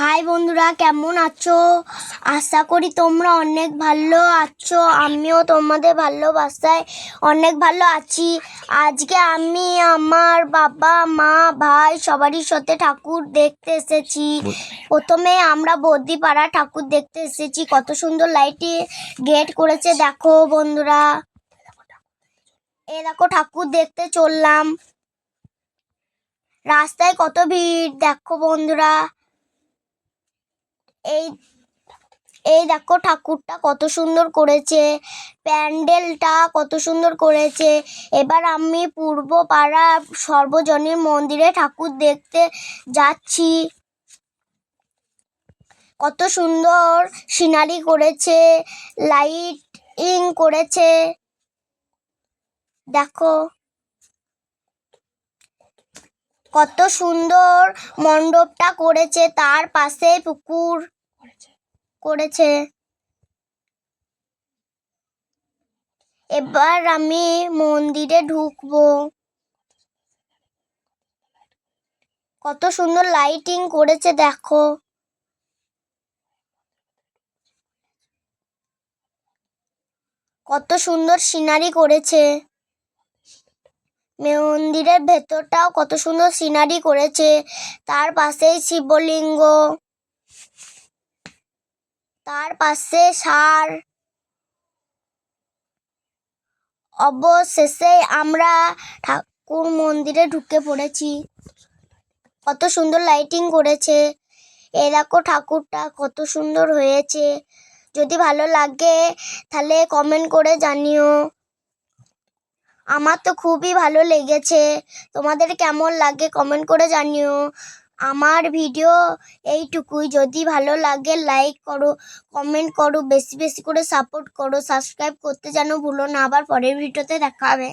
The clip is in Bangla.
হাই বন্ধুরা, কেমন আছো? আশা করি তোমরা অনেক ভালো আছো, আমিও তোমাদের ভালোবাসায় অনেক ভালো আছি। আজকে আমি, আমার বাবা, মা, ভাই সবারই সাথে ঠাকুর দেখতে এসেছি। প্রথমে আমরা বদ্যিপাড়া ঠাকুর দেখতে এসেছি। কত সুন্দর লাইটে গেট করেছে, দেখো বন্ধুরা। এ দেখো, ঠাকুর দেখতে চললাম। রাস্তায় কত ভিড়, দেখো বন্ধুরা। এই এই দেখো ঠাকুরটা কত সুন্দর করেছে, প্যান্ডেলটা কত সুন্দর করেছে। এবার আমি পূর্ব পাড়া সর্বজনীন মন্দিরে ঠাকুর দেখতে যাচ্ছি। কত সুন্দর সিনারি করেছে, লাইটিং করেছে। দেখো। কত সুন্দর মণ্ডপটা করেছে, তার পাশে পুকুর করেছে। এবার আমি মন্দিরে ঢুকবো। কত সুন্দর লাইটিং করেছে, দেখো। কত সুন্দর সিনারি করেছে। মন্দিরের ভেতরটাও কত সুন্দর সিনারি করেছে। তার পাশেই শিবলিঙ্গ, তার পাশে সার। অবশেষে আমরা ঠাকুর মন্দিরে ঢুকে পড়েছি। কত সুন্দর লাইটিং করেছে। এ দেখো ঠাকুরটা কত সুন্দর হয়েছে। যদি ভালো লাগে তাহলে কমেন্ট করে জানিও। আমার তো খুবই ভালো লেগেছে। তোমাদের কেমন লাগে কমেন্ট করে জানিও। আমার ভিডিও এইটুকুই। যদি ভালো লাগে লাইক করো কমেন্ট করো, বেশি বেশি করে সাপোর্ট করো। সাবস্ক্রাইব করতে যেন ভুলো না। আবার পরের ভিডিওতে দেখা হবে।